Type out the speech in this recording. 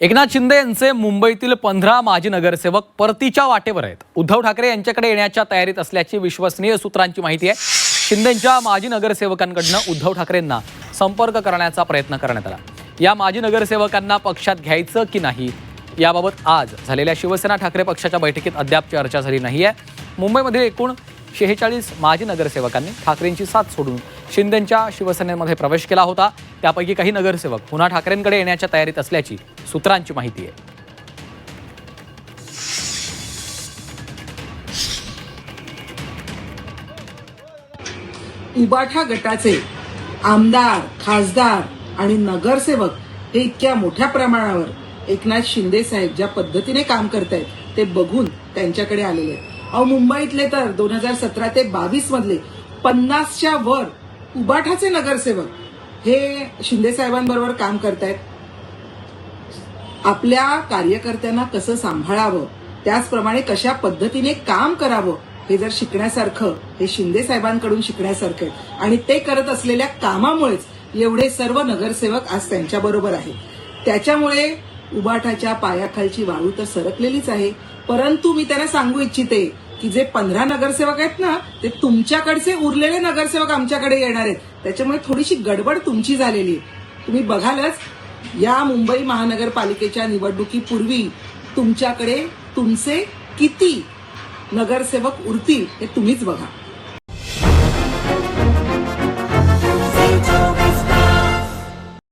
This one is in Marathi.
एकनाथ शिंदे यांचे मुंबईतील पंधरा माजी नगरसेवक परतीच्या वाटेवर आहेत. उद्धव ठाकरे यांच्याकडे येण्याच्या तयारीत असल्याची विश्वसनीय सूत्रांची माहिती आहे. शिंदेच्या माजी नगरसेवकांकडनं उद्धव ठाकरेंना संपर्क करण्याचा प्रयत्न करण्यात आला. या माजी नगरसेवकांना पक्षात घ्यायचं की नाही याबाबत आज झालेल्या शिवसेना ठाकरे पक्षाच्या बैठकीत अद्याप चर्चा झाली नाही आहे मुंबईमधील एकूण शेहेचाळीस माजी नगरसेवकांनी ठाकरेंची साथ सोडून शिंदेंच्या शिवसेनेमध्ये प्रवेश केला होता. त्यापैकी काही नगरसेवक पुन्हा ठाकरेंकडे येण्याच्या तयारीत असल्याची सूत्रांची माहिती आहे. उबाठा गटाचे आमदार खासदार आणि नगरसेवक हे इतक्या मोठ्या प्रमाणावर एकनाथ शिंदे साहेब ज्या पद्धतीने काम करतायत ते बघून त्यांच्याकडे आलेले आहेत. अहो मुंबईतले तर दोन हजार सतरा ते बावीस मधले पन्नासच्या वर उबाठाचे नगरसेवक हे शिंदे साहेबांबरोबर काम करतायत. आपल्या कार्यकर्त्यांना कसं सांभाळावं? त्याचप्रमाणे कशा पद्धतीने काम करावं? हे जर शिकण्यासारखं हे शिंदे साहेबांकडून शिकण्यासारखं आहे. आणि ते करत असलेल्या कामामुळेच एवढे सर्व नगरसेवक आज त्यांच्याबरोबर आहेत त्याच्यामुळे उबाठाच्या पायाखालची वाळू तर सरकलेलीच आहे. परंतु मी त्यांना सांगू इच्छिते की जे पंधरा नगरसेवक आहेत ना ते तुमच्याकडचे उरलेले नगरसेवक आमच्याकडे येणार आहेत. त्याच्यामुळे थोडीशी गडबड तुमची झालेली आहे. तुम्ही बघालच या मुंबई महानगरपालिकेच्या निवडणुकीपूर्वी तुमच्याकडे तुमचे किती नगरसेवक उरतील हे तुम्हीच बघा.